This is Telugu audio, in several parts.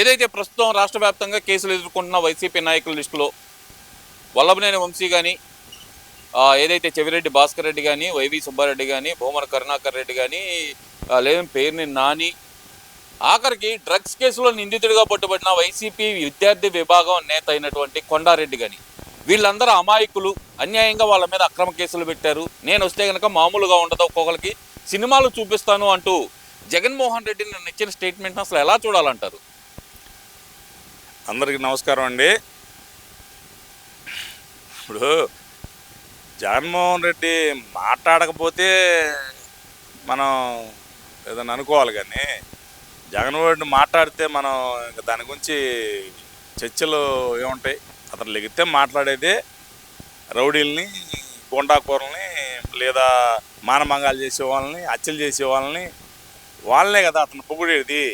ఏదైతే ప్రస్తుతం రాష్ట్ర వ్యాప్తంగా కేసులు ఎదుర్కొంటున్న వైసీపీ నాయకుల లిస్టులో వల్లభనేని వంశీ కానీ ఏదైతే చెవిరెడ్డి భాస్కర్ రెడ్డి కానీ వైవి సుబ్బారెడ్డి కానీ భూమన కరుణాకర్ రెడ్డి కానీ లేదని పేరుని నాని ఆఖరికి డ్రగ్స్ కేసులో నిందితుడిగా పట్టుబడిన వైసీపీ విద్యార్థి విభాగం నేత అయినటువంటి కొండారెడ్డి కానీ వీళ్ళందరూ అమాయకులు అన్యాయంగా వాళ్ళ మీద అక్రమ కేసులు పెట్టారు. నేను వస్తే కనుక మామూలుగా ఉండదు. ఒక్కొక్కరికి సినిమాలు చూపిస్తాను అంటూ జగన్మోహన్ రెడ్డి నిన్న ఇచ్చిన స్టేట్మెంట్ అసలు ఎలా చూడాలంటారు? అందరికీ నమస్కారం అండి. ఇప్పుడు జగన్మోహన్ రెడ్డి మాట్లాడకపోతే మనం ఏదైనా అనుకోవాలి కానీ జగన్మోహన్ రెడ్డి మాట్లాడితే మనం ఇంకా దాని గురించి చర్చలు ఏముంటాయి? అతను లెగితే మాట్లాడేది రౌడీల్ని గోండాకూరల్ని లేదా మానమంగాలు చేసే వాళ్ళని హత్యలు చేసే వాళ్ళని వాళ్ళనే కదా అతను పొగిడేది.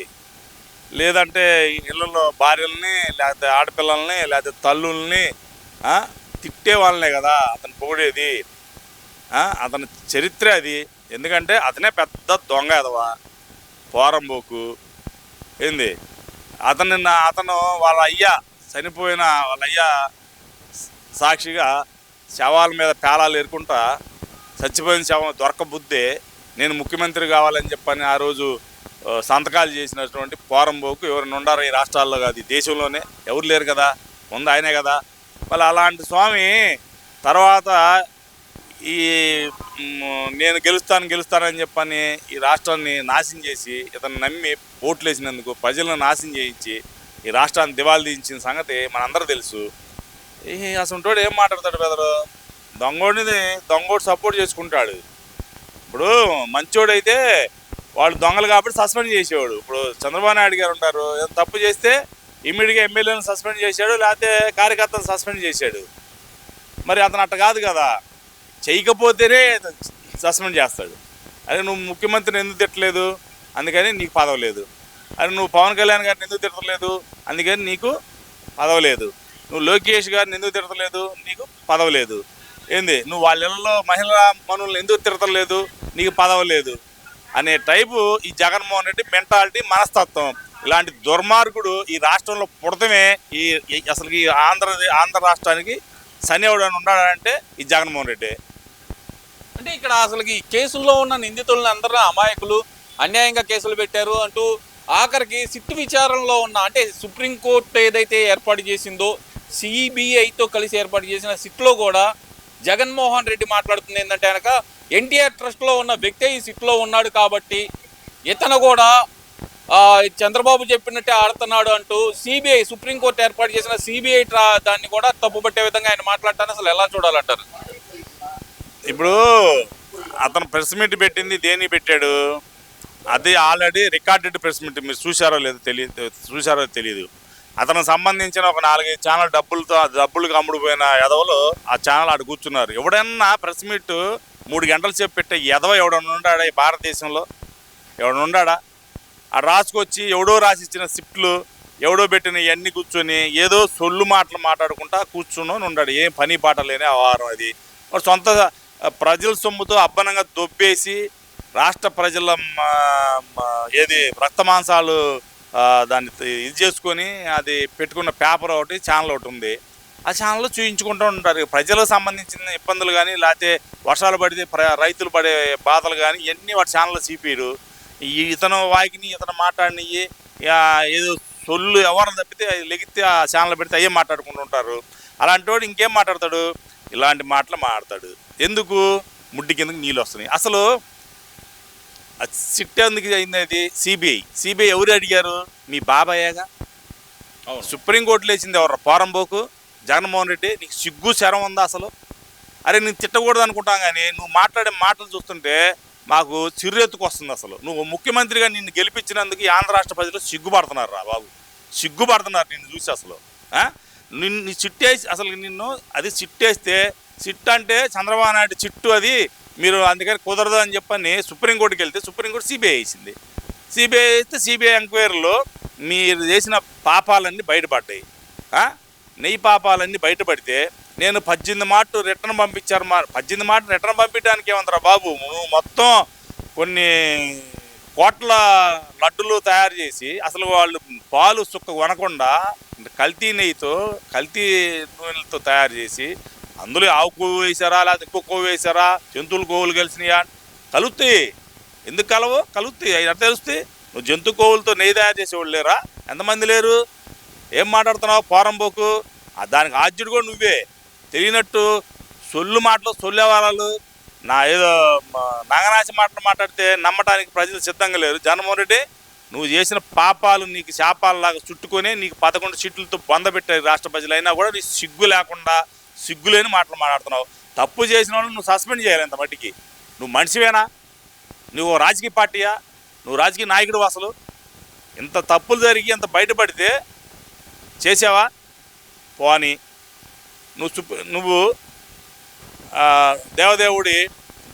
లేదంటే ఇళ్ళల్లో భార్యల్ని లేకపోతే ఆడపిల్లల్ని లేకపోతే తల్లుల్ని తిట్టే వాళ్ళనే కదా అతను పొగిడేది. అతని చరిత్ర అది. ఎందుకంటే అతనే పెద్ద దొంగ ఎదవా పోరంబోకు. ఏంది? అతని నా- అతను వాళ్ళ అయ్యా చనిపోయిన వాళ్ళ అయ్యా సాక్షిగా శవాల మీద పేలాలు ఎరుకుంటా చచ్చిపోయిన శవం దొరకబుద్దే. నేను ముఖ్యమంత్రి కావాలని చెప్పని ఆ రోజు సంతకాలు చేసినటువంటి పోరంబోకు ఎవరైనా ఉండారు ఈ రాష్ట్రాల్లో కాదు ఈ దేశంలోనే? ఎవరు లేరు కదా? ఉంది ఆయనే కదా? మళ్ళీ అలాంటి స్వామి తర్వాత ఈ నేను గెలుస్తాను గెలుస్తానని చెప్పని ఈ రాష్ట్రాన్ని నాశనం చేసి ఇతను నమ్మి ఓట్లు వేసినందుకు ప్రజలను నాశనం చేయించి ఈ రాష్ట్రాన్ని దివాళి తీయించిన సంగతి మనందరూ తెలుసు. ఈ అసలు ఏం మాట్లాడతాడు బెదరు దొంగోడిని దొంగోడు సపోర్ట్ చేసుకుంటాడు. ఇప్పుడు మంచోడైతే వాళ్ళు దొంగలు కాబట్టి సస్పెండ్ చేసేవాడు. ఇప్పుడు చంద్రబాబు నాయుడు గారు ఉంటారు తప్పు చేస్తే ఇమ్మీడియట్గా ఎమ్మెల్యేలను సస్పెండ్ చేశాడు లేకపోతే కార్యకర్తలు సస్పెండ్ చేశాడు. మరి అతను అట్ట కాదు కదా. చేయకపోతేనే సస్పెండ్ చేస్తాడు. అరే నువ్వు ముఖ్యమంత్రిని ఎందుకు తిట్టలేదు? అందుకని నీకు పదవి లేదు. అరే నువ్వు పవన్ కళ్యాణ్ గారిని ఎందుకు తిట్టలేదు అందుకని నీకు పదవి లేదు. నువ్వు లోకేష్ గారిని ఎందుకు తిడతలేదు? నీకు పదవి లేదు. ఏంది? నువ్వు వాళ్ళ ఇళ్ళలో మహిళా మనుల్ని ఎందుకు తిడతలేదు? నీకు పదవి లేదు. అనే టైపు ఈ జగన్మోహన్ రెడ్డి మెంటాలిటీ మనస్తత్వం. ఇలాంటి దుర్మార్గుడు ఈ రాష్ట్రంలో పుడతమే ఈ అసలు ఈ ఆంధ్ర ఆంధ్ర రాష్ట్రానికి శనివాడు అని ఉన్నాడంటే ఈ జగన్మోహన్ రెడ్డి. అంటే ఇక్కడ అసలు ఈ కేసుల్లో ఉన్న నిందితులను అందరూ అమాయకులు అన్యాయంగా కేసులు పెట్టారు అంటూ ఆఖరికి సిట్టు విచారణలో ఉన్న అంటే సుప్రీంకోర్టు ఏదైతే ఏర్పాటు చేసిందో సిబిఐతో కలిసి ఏర్పాటు చేసిన సిట్లో కూడా జగన్మోహన్ రెడ్డి మాట్లాడుతుంది ఏంటంటే కనుక ఎన్టీఆర్ ట్రస్ట్లో ఉన్న వ్యక్తే ఈ సిట్లో ఉన్నాడు కాబట్టి ఇతను కూడా చంద్రబాబు చెప్పినట్టే ఆడుతున్నాడు అంటూ సిబిఐ సుప్రీంకోర్టు ఏర్పాటు చేసిన సిబిఐ ట్రా దాన్ని కూడా తప్పుపట్టే విధంగా ఆయన మాట్లాడటాన్ని అసలు ఎలా చూడాలంటారు? ఇప్పుడు అతను ప్రెస్ మీట్ పెట్టింది దేని పెట్టాడు? అది ఆల్రెడీ రికార్డెడ్ ప్రెస్ మీట్ మీరు చూశారో లేదో తెలియదు చూశారో తెలియదు అతనికి సంబంధించిన ఒక నాలుగైదు ఛానల్ డబ్బులతో డబ్బులకు అమ్ముడుపోయిన ఎదవలు ఆ ఛానల్ ఆడు కూర్చున్నారు. ఎవడన్నా ప్రెస్ మీట్ మూడు గంటలు సేపు పెట్టే ఎదవ ఎవడన్నా ఉండాడా ఈ భారతదేశంలో? ఎవడన్నా ఉన్నాడా? ఆ రాసుకొచ్చి ఎవడో రాసిచ్చిన స్క్రిప్ట్లు ఎవడో పెట్టిన ఇవన్నీ కూర్చొని ఏదో సొల్లు మాటలు మాట్లాడుకుంటా కూర్చుని ఉండాడు ఏం పని పాట లేని ఆహారం అది. వాడు సొంత ప్రజల సొమ్ముతో అబ్బనంగా దొబ్బేసి రాష్ట్ర ప్రజల ఏది రక్త మాంసాలు దాన్ని ఇది చేసుకొని అది పెట్టుకున్న పేపర్ ఒకటి ఛానల్ ఒకటి ఉంది. ఆ ఛానల్లో చూయించుకుంటూ ఉంటారు. ప్రజలకు సంబంధించిన ఇబ్బందులు కానీ లేకపోతే వర్షాలు పడితే ప్ర రైతులు పడే బాధలు కానీ ఇవన్నీ వాటి ఛానల్లో చూపిరు ఇతను వాకిని ఇతను మాట్లాడినవి ఏదో సొల్లు ఎవరిని తప్పితే లెగితే ఆ ఛానల్ పెడితే అయ్యే మాట్లాడుకుంటూ ఉంటారు. అలాంటి వాడు ఇంకేం మాట్లాడతాడు? ఇలాంటి మాటలు మాట్లాడతాడు. ఎందుకు? ముడ్డి కిందకి నీళ్ళు వస్తున్నాయి? అసలు సిట్ ఎందుకు అయింది అది? సిబిఐ. సిబిఐ ఎవరు అడిగారు? మీ బాబాయేగా అవును. సుప్రీంకోర్టు లేచింది ఎవరు? పోరంబోకు? జగన్మోహన్ రెడ్డి? నీకు సిగ్గు శరం ఉందా అసలు? అరే నేను తిట్టకూడదు అనుకుంటాం కానీ నువ్వు మాట్లాడే మాటలు చూస్తుంటే మాకు చిర్రెత్తుకు వస్తుంది అసలు. నువ్వు ముఖ్యమంత్రిగా నిన్ను గెలిపించినందుకు ఆంధ్ర రాష్ట్ర ప్రజలు సిగ్గుపడుతున్నారు రా బాబు. సిగ్గుపడుతున్నారు నిన్ను చూసి అసలు? నిన్ను నీ చిట్టేసి అసలు నిన్ను అది చిట్టేస్తే చిట్టు అంటే చంద్రబాబు నాయుడు చిట్టు అది. మీరు అందుకని కుదరదు అని చెప్పని సుప్రీంకోర్టుకి వెళ్తే సుప్రీంకోర్టు సిబిఐ వేసింది. సిబిఐ అయితే సిబిఐ ఎంక్వైరీలో మీరు చేసిన పాపాలన్నీ బయటపడ్డాయి. నెయ్యి పాపాలన్నీ బయటపడితే నేను పద్దెనిమిది మాట రిటర్న్ పంపించారు మా పద్దెనిమిది మాట రిటర్న్ పంపించడానికి ఏమంటారా బాబు? నువ్వు మొత్తం కొన్ని కోట్ల లడ్డులు తయారు చేసి అసలు వాళ్ళు పాలు సుక్క కొనకుండా కల్తీ నెయ్యితో కల్తీ నూనెలతో తయారు చేసి అందులో ఆవు కొవ్వు వేసారా లేకపోతే ఎక్కువ కొవ్వు వేసారా జంతువుల కొవ్వులు కలిసినాయా? కలుగుతాయి ఎందుకు కలవు? కలుగుతాయి అవి తెలుస్తాయి నువ్వు జంతు కొవ్వులతో నెయ్యి తయారు చేసేవాళ్ళు లేరా? ఎంతమంది లేరు? ఏం మాట్లాడుతున్నావు? పోరంబోకు దానికి ఆద్యుడు కూడా నువ్వే. తెలియనట్టు సొల్లు మాటలు సొల్లేవాళ్ళు నా ఏదో నాగనాశి మాటలు మాట్లాడితే నమ్మటానికి ప్రజలు సిద్ధంగా లేరు. జగన్మోహన్ రెడ్డి నువ్వు చేసిన పాపాలు నీకు శాపాలలాగా చుట్టుకొని నీకు పదకొండు సీట్లతో పొందబెట్టారు రాష్ట్ర ప్రజలు అయినా కూడా నీ సిగ్గు లేకుండా సిగ్గులేని మాటలు మాట్లాడుతున్నావు. తప్పు చేసిన వాళ్ళు నువ్వు సస్పెండ్ చేయాలి ఇంత మట్టికి. నువ్వు మనిషివేనా? నువ్వు రాజకీయ పార్టీయా? నువ్వు రాజకీయ నాయకుడు అసలు? ఇంత తప్పులు జరిగి ఇంత బయటపడితే చేసావా? పోని. నువ్వు నువ్వు దేవదేవుడి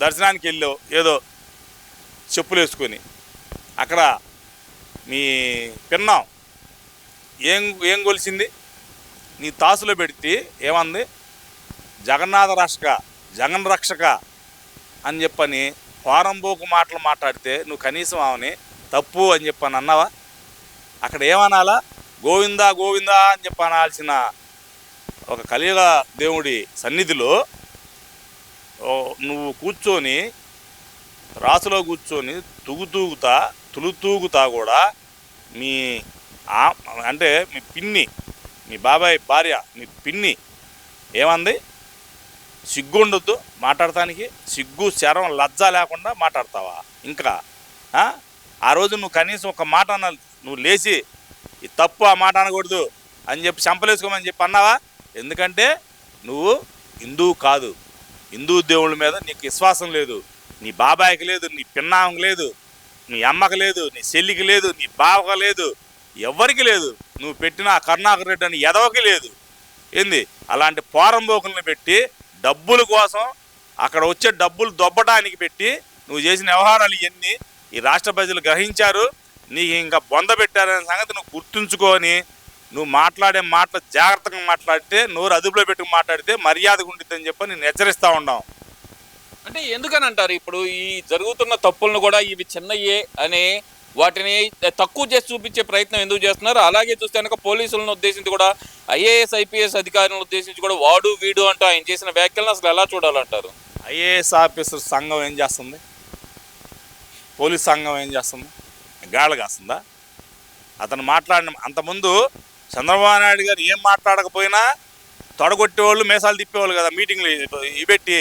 దర్శనానికి వెళ్ళావు ఏదో చెప్పులు వేసుకొని. అక్కడ మీ పిన్నాం ఏం ఏం కొలిసింది నీ తాసులో పెడితే ఏమంది? జగన్నాథ రక్షక జగన్ రక్షక అని చెప్పని పోరంబోకు మాటలు మాట్లాడితే నువ్వు కనీసం ఆమెని తప్పు అని చెప్పని అన్నావా? అక్కడ ఏమనాలా? గోవిందా గోవిందా అని చెప్పి అనాల్సిన ఒక కలియుగ దేవుడి సన్నిధిలో నువ్వు కూర్చొని రాసులో కూర్చొని తుగుతూగుతా తులుతూగుతా కూడా మీ అంటే మీ పిన్ని మీ బాబాయ్ భార్య మీ పిన్ని ఏమంది? సిగ్గుండొద్దు. మాట్లాడటానికి సిగ్గు శరం లజ్జ లేకుండా మాట్లాడతావా? ఇంకా ఆ? రోజు నువ్వు కనీసం ఒక మాట అన్న నువ్వు లేచి ఈ తప్పు ఆ మాట అనకూడదు అని చెప్పి చంపలేసుకోమని చెప్పి అన్నావా? ఎందుకంటే నువ్వు హిందువు కాదు. హిందూ దేవుళ్ళ మీద నీకు విశ్వాసం లేదు. నీ బాబాయికి లేదు నీ పిన్నామకి లేదు నీ అమ్మకి లేదు నీ చెల్లికి లేదు నీ బావకి లేదు ఎవరికి లేదు. నువ్వు పెట్టిన కరుణాకర్ రెడ్డి అని ఎదవకి లేదు. ఏంది? అలాంటి పోరంబోకుల్ని పెట్టి డబ్బుల కోసం అక్కడ వచ్చే డబ్బులు దొబ్బడానికి పెట్టి నువ్వు చేసిన వ్యవహారాలు ఇవన్నీ ఈ రాష్ట్ర ప్రజలు గ్రహించారు. నీకు ఇంకా బొంద పెట్టారనే సంగతి నువ్వు గుర్తుంచుకొని నువ్వు మాట్లాడే మాటలు జాగ్రత్తగా మాట్లాడితే నోరు అదుపులో పెట్టుకుని మాట్లాడితే మర్యాదగా ఉండిద్దని చెప్పి నేను హెచ్చరిస్తూ ఉన్నాం. అంటే ఎందుకని అంటారు? ఇప్పుడు ఈ జరుగుతున్న తప్పులను కూడా ఇవి చిన్నయే అనే వాటిని తక్కువ చేసి చూపించే ప్రయత్నం ఎందుకు చేస్తున్నారు? అలాగే చూస్తే కనుక పోలీసులను ఉద్దేశించి కూడా ఐఏఎస్ ఐపీఎస్ అధికారులను ఉద్దేశించి కూడా వాడు వీడు అంటూ ఆయన చేసిన వ్యాఖ్యలను అసలు ఎలా చూడాలంటారు? ఐఏఎస్ ఆఫీసర్ సంఘం ఏం చేస్తుంది? పోలీస్ సంఘం ఏం చేస్తుంది? గాళ్ళ కాస్తుందా? అతను మాట్లాడిన అంతకుముందు చంద్రబాబు నాయుడు గారు ఏం మాట్లాడకపోయినా తొడగొట్టేవాళ్ళు మేసాలు తిప్పేవాళ్ళు కదా మీటింగ్లు ఇబెట్టి పెట్టి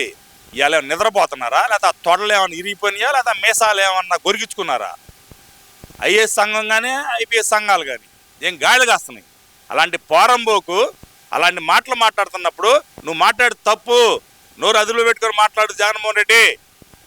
ఇవాళ ఏమైనా నిద్రపోతున్నారా? లేకపోతే ఆ తొడలు ఏమైనా ఇరిగిపోయినాయా? లేకపోతే మేసాలు ఏమన్నా గొరిగించుకున్నారా? ఐఏఎస్ సంఘం కానీ ఐపీఎస్ సంఘాలు కానీ ఏం గాళ్ళు కాస్తున్నాయి. అలాంటి పోరంబోకు అలాంటి మాటలు మాట్లాడుతున్నప్పుడు నువ్వు మాట్లాడు తప్పు నోరు అదుపులో పెట్టుకొని మాట్లాడు జగన్మోహన్ రెడ్డి.